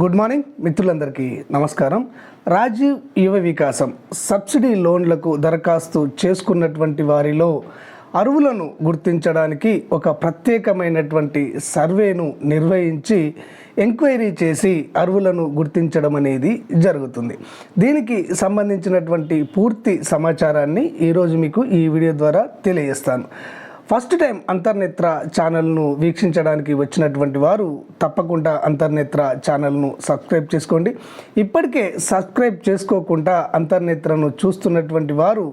Good morning మిత్రులందరికీ నమస్కారం. రాజీవ్ యువ వికాసం సబ్సిడీ లోన్లకు దరఖాస్తు చేసుకున్నటువంటి వారిలో అరువులను గుర్తించడానికి ఒక ప్రత్యేకమైనటువంటి సర్వేను నిర్వహించి ఎంక్వైరీ చేసి అరువులను గుర్తించడం అనేది జరుగుతుంది. దీనికి సంబంధించినటువంటి పూర్తి సమాచారాన్ని ఈరోజు మీకు ఈ వీడియో ద్వారా తెలియజేస్తాను. ఫస్ట్ టైం అంతర్నేత్ర ఛానల్ను వీక్షించడానికి వచ్చినటువంటి వారు తప్పకుండా అంతర్నేత్ర ఛానల్ను సబ్స్క్రైబ్ చేసుకోండి. ఇప్పటికే సబ్స్క్రైబ్ చేసుకోకుండా అంతర్నేత్రను చూస్తున్నటువంటి వారు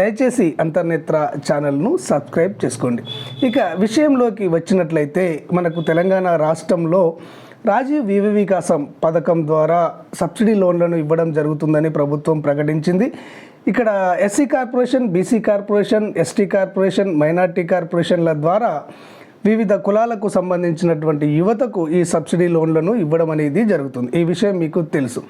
దయచేసి అంతర్నేత్ర ఛానల్ను సబ్స్క్రైబ్ చేసుకోండి. ఇక విషయంలోకి వచ్చినట్లయితే మనకు తెలంగాణ రాష్ట్రంలో రాజీవ్ వివ వికాసం పథకం ద్వారా సబ్సిడీ లోన్లను ఇవ్వడం జరుగుతుందని ప్రభుత్వం ప్రకటించింది. ఇక్కడ SC corporation BC corporation ST corporation minority కార్పొరేషన్ల ద్వారా వివిధ కులాలకు సంబంధించినటువంటి యువతకు ఈ సబ్సిడీ లోన్లను ఇవ్వడం అనేది జరుగుతుంది. ఈ విషయం మీకు తెలుసు.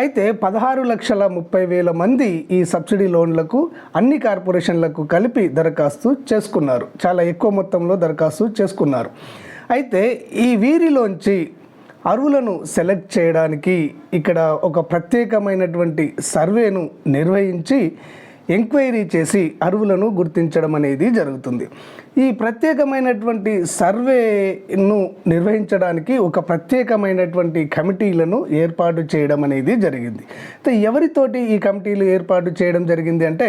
అయితే పదహారు లక్షల ముప్పై వేల మంది ఈ సబ్సిడీ లోన్లకు అన్ని కార్పొరేషన్లకు కలిపి దరఖాస్తు చేసుకున్నారు. చాలా ఎక్కువ మొత్తంలో దరఖాస్తు చేసుకున్నారు. అయితే ఈ వీరిలోంచి అరువులను సెలెక్ట్ చేయడానికి ఇక్కడ ఒక ప్రత్యేకమైనటువంటి సర్వేను నిర్వహించి ఎంక్వైరీ చేసి అరువులను గుర్తించడం అనేది జరుగుతుంది. ఈ ప్రత్యేకమైనటువంటి సర్వేను నిర్వహించడానికి ఒక ప్రత్యేకమైనటువంటి కమిటీలను ఏర్పాటు చేయడం అనేది జరిగింది. అయితే ఎవరితోటి ఈ కమిటీలు ఏర్పాటు చేయడం జరిగింది అంటే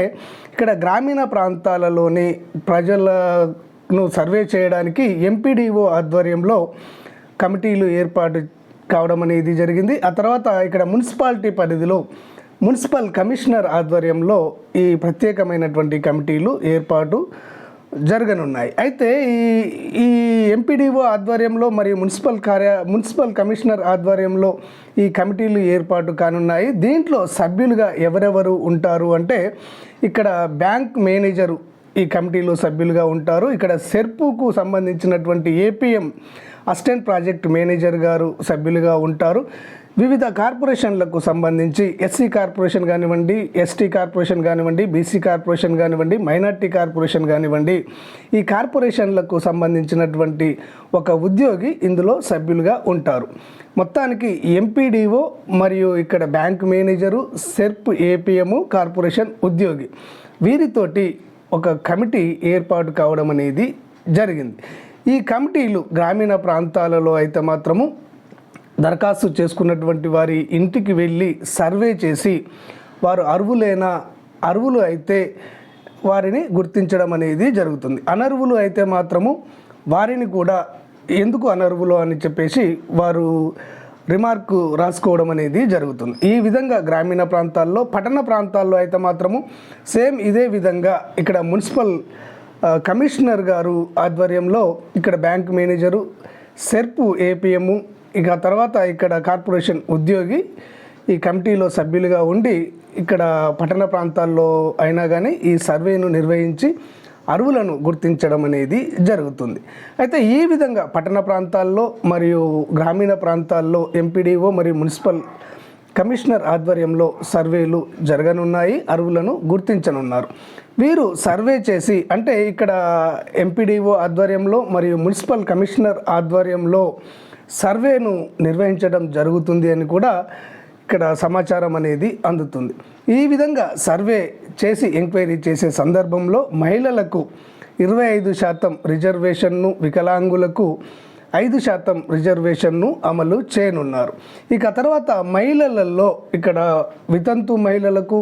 ఇక్కడ గ్రామీణ ప్రాంతాలలోని ప్రజలను సర్వే చేయడానికి ఎంపీడీఓ ఆధ్వర్యంలో కమిటీలు ఏర్పాటు కావడం అనేది జరిగింది. ఆ తర్వాత ఇక్కడ మున్సిపాలిటీ పరిధిలో మున్సిపల్ కమిషనర్ ఆధ్వర్యంలో ఈ ప్రత్యేకమైనటువంటి కమిటీలు ఏర్పాటు జరగనున్నాయి. అయితే ఈ ఈ ఎంపీడీఓ ఆధ్వర్యంలో మరియు మున్సిపల్ కార్య మున్సిపల్ కమిషనర్ ఆధ్వర్యంలో ఈ కమిటీలు ఏర్పాటు కానున్నాయి. దీంట్లో సభ్యులుగా ఎవరెవరు ఉంటారు అంటే ఇక్కడ బ్యాంక్ మేనేజరు ఈ కమిటీలో సభ్యులుగా ఉంటారు. ఇక్కడ సెర్పుకు సంబంధించినటువంటి ఏపీఎం అసిస్టెంట్ ప్రాజెక్ట్ మేనేజర్ గారు సభ్యులుగా ఉంటారు. వివిధ కార్పొరేషన్లకు సంబంధించి ఎస్సీ కార్పొరేషన్ కానివ్వండి ఎస్టీ కార్పొరేషన్ కానివ్వండి బీసీ కార్పొరేషన్ కానివ్వండి మైనార్టీ కార్పొరేషన్ కానివ్వండి ఈ కార్పొరేషన్లకు సంబంధించినటువంటి ఒక ఉద్యోగి ఇందులో సభ్యులుగా ఉంటారు. మొత్తానికి ఎంపీడీఓ మరియు ఇక్కడ bank manager SERP APM corporation ఉద్యోగి. వీరితోటి ఒక కమిటీ ఏర్పాటు కావడం అనేది జరిగింది. ఈ కమిటీలు గ్రామీణ ప్రాంతాలలో అయితే మాత్రము దరఖాస్తు చేసుకున్నటువంటి వారి ఇంటికి వెళ్ళి సర్వే చేసి వారు అరువులైన అరువులు అయితే వారిని గుర్తించడం అనేది జరుగుతుంది. అనర్వులు అయితే మాత్రము వారిని కూడా ఎందుకు అనర్వులు అని చెప్పేసి వారు రిమార్క్ రాసుకోవడం అనేది జరుగుతుంది. ఈ విధంగా గ్రామీణ ప్రాంతాల్లో పట్టణ ప్రాంతాల్లో అయితే మాత్రము సేమ్ ఇదే విధంగా ఇక్కడ మున్సిపల్ కమిషనర్ గారు ఆధ్వర్యంలో ఇక్కడ బ్యాంక్ మేనేజరు సెర్పు ఏపీఎం ఇక తర్వాత ఇక్కడ కార్పొరేషన్ ఉద్యోగి ఈ కమిటీలో సభ్యులుగా ఉండి ఇక్కడ పట్టణ ప్రాంతాల్లో అయినా కానీ ఈ సర్వేను నిర్వహించి అరువులను గుర్తించడం అనేది జరుగుతుంది. అయితే ఈ విధంగా పట్టణ ప్రాంతాల్లో మరియు గ్రామీణ ప్రాంతాల్లో ఎంపీడీఓ మరియు మున్సిపల్ కమిషనర్ ఆధ్వర్యంలో సర్వేలు జరగనున్నాయి అరువులను గుర్తించనున్నారు. వీరు సర్వే చేసి అంటే ఇక్కడ ఎంపీడీఓ ఆధ్వర్యంలో మరియు మున్సిపల్ కమిషనర్ ఆధ్వర్యంలో సర్వేను నిర్వహించడం జరుగుతుంది అని కూడా ఇక్కడ సమాచారం అనేది అందుతుంది. ఈ విధంగా సర్వే చేసి ఎంక్వైరీ చేసే సందర్భంలో మహిళలకు ఇరవై ఐదు శాతం రిజర్వేషన్ను వికలాంగులకు ఐదు శాతం రిజర్వేషన్ను అమలు చేయనున్నారు. ఇక తర్వాత మహిళలలో ఇక్కడ వితంతు మహిళలకు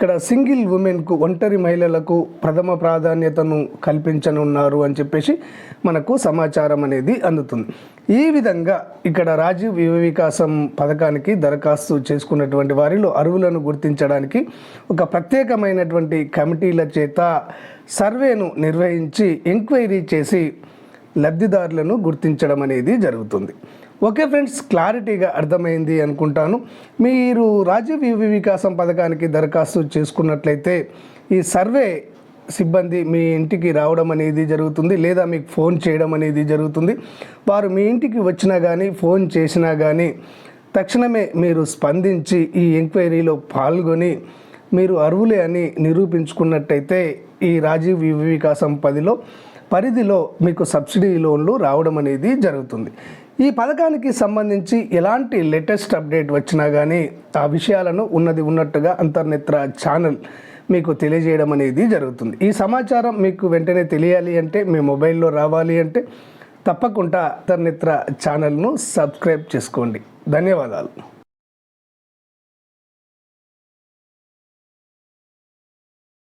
ఇక్కడ సింగిల్ ఉమెన్కు ఒంటరి మహిళలకు ప్రథమ ప్రాధాన్యతను కల్పించనున్నారు అని చెప్పేసి మనకు సమాచారం అనేది అందుతుంది. ఈ విధంగా ఇక్కడ రాజీవ్ యువ వికాసం పథకానికి దరఖాస్తు చేసుకున్నటువంటి వారిలో అరువులను గుర్తించడానికి ఒక ప్రత్యేకమైనటువంటి కమిటీల చేత సర్వేను నిర్వహించి ఎంక్వైరీ చేసి లబ్ధిదారులను గుర్తించడం అనేది జరుగుతుంది. ఓకే ఫ్రెండ్స్ క్లారిటీగా అర్థమైంది అనుకుంటాను. మీరు రాజీవ్ యువ వికాసం పథకానికి దరఖాస్తు చేసుకున్నట్లయితే ఈ సర్వే సిబ్బంది మీ ఇంటికి రావడం అనేది జరుగుతుంది లేదా మీకు ఫోన్ చేయడం అనేది జరుగుతుంది. వారు మీ ఇంటికి వచ్చినా కానీ ఫోన్ చేసినా కానీ తక్షణమే మీరు స్పందించి ఈ ఎంక్వైరీలో పాల్గొని మీరు అర్హులే అని నిరూపించుకున్నట్టయితే ఈ రాజీవ్ యువ వికాసం పదిలో పరిధిలో మీకు సబ్సిడీ లోన్లు రావడం అనేది జరుగుతుంది. ఈ పథకానికి సంబంధించి ఎలాంటి లేటెస్ట్ అప్డేట్ వచ్చినా కానీ ఆ విషయాలను ఉన్నది ఉన్నట్టుగా అంతర్నేత్ర ఛానల్ మీకు తెలియజేయడం అనేది జరుగుతుంది. ఈ సమాచారం మీకు వెంటనే తెలియాలి అంటే మీ మొబైల్లో రావాలి అంటే తప్పకుండా అంతర్నేత్ర ఛానల్ను సబ్స్క్రైబ్ చేసుకోండి. ధన్యవాదాలు.